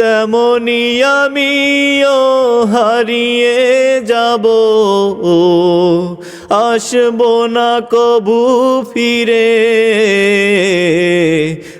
তেমনি আমিও হারিয়ে যাব। আসব না কবু ফিরে।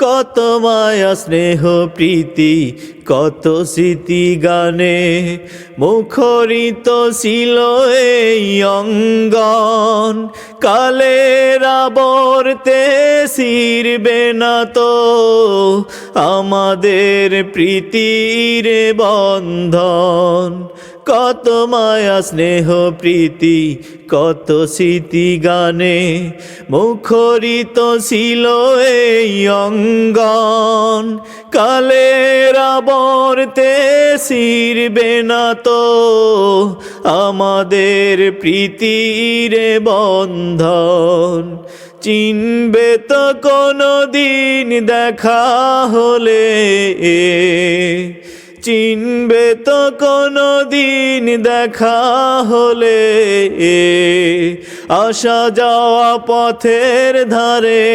কত মায়া, স্নেহ, প্রীতি, কত স্মৃতি গানে মুখরিত ছিল এই অঙ্গন। কালের আবর্তে শিরবে না তো আমাদের প্রীতির বন্ধন। কত মায়া, স্নেহ, প্রীতি, কত স্মৃতি গানে মুখরিত ছিল এই অঙ্গন। কালের আবর্তে শিরবে না তো আমাদের প্রীতির বন্ধন। চিনবে তো কোনো দিন দেখা হলে চিনবে তো কোনো দিন দেখা হলে। আসা যাওয়া পথের ধারে।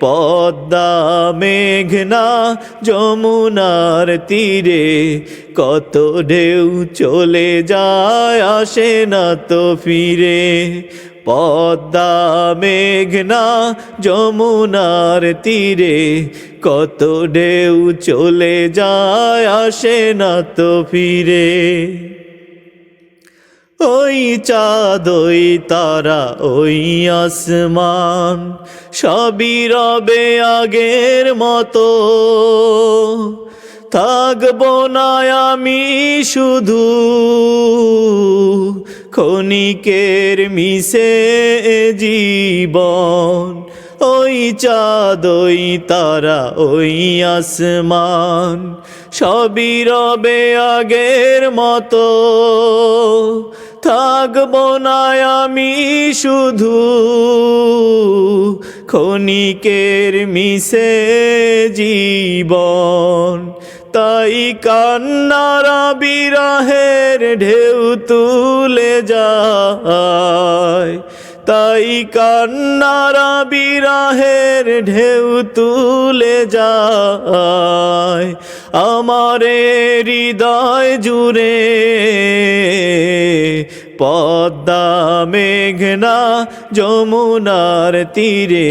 পদ্মা, মেঘনা, যমুনার তীরে। কত ঢেউ চলে যায়, আসে না তো ফিরে। পদ্মা মেঘনা যমুনার তীরে, কত ঢেউ চলে যায় আসে না তো ফিরে। ওই চাঁদ, ওই তারা, ওই আসমান, সবই রবে আগের মতো। থাকব না আমি শুধু ক্ষণিকের মিশে জীবন। ওই চাঁদ তারা, ওই আসমান। সবই রবে আগের মতো। থাকব না আমি শুধু ক্ষণিকের মিশে জীবন। তাই কান্নারা বিরহের ঢেউ তুলে যায়। তাই কান্নারা বিরহের ঢেউ তুলে যায়। আমার হৃদয় জুড়ে পদ্মা মেঘনা যমুনার তীরে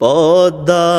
পদ্মা